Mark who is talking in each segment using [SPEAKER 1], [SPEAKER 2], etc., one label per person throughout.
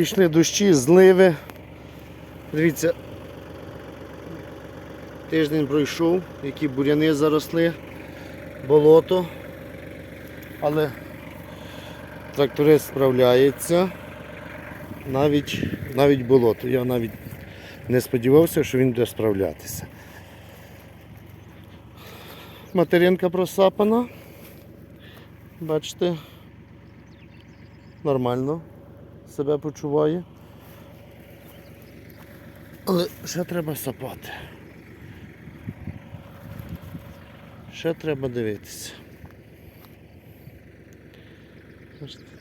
[SPEAKER 1] пішли дощі, зливи. Дивіться, тиждень пройшов, які буряни заросли, болото. Але тракторист справляється. Навіть, навіть болото. Я навіть не сподівався, що він буде справлятися. Материнка просапана. Бачите, нормально себе почуває. Але ще треба сапати. Ще треба дивитися.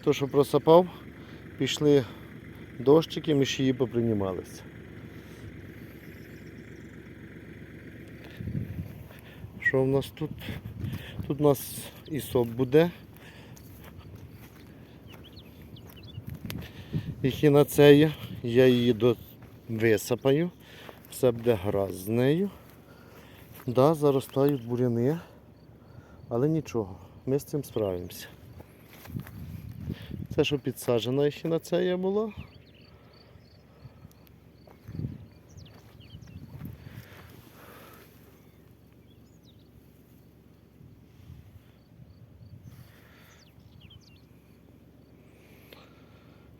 [SPEAKER 1] То, що просапав, пішли дощики, мішії попринімалися. Що в нас тут? Тут у нас і соп буде. І хінацея. Я її до... висапаю. Все буде граз з нею. Да, заростають буряни, але нічого, ми з цим справимося. Це що підсаджена ехінацея була.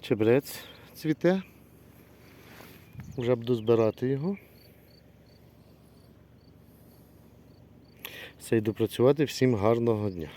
[SPEAKER 1] Чебрець цвіте. Вже буду збирати його. Все йду працювати. Всім гарного дня.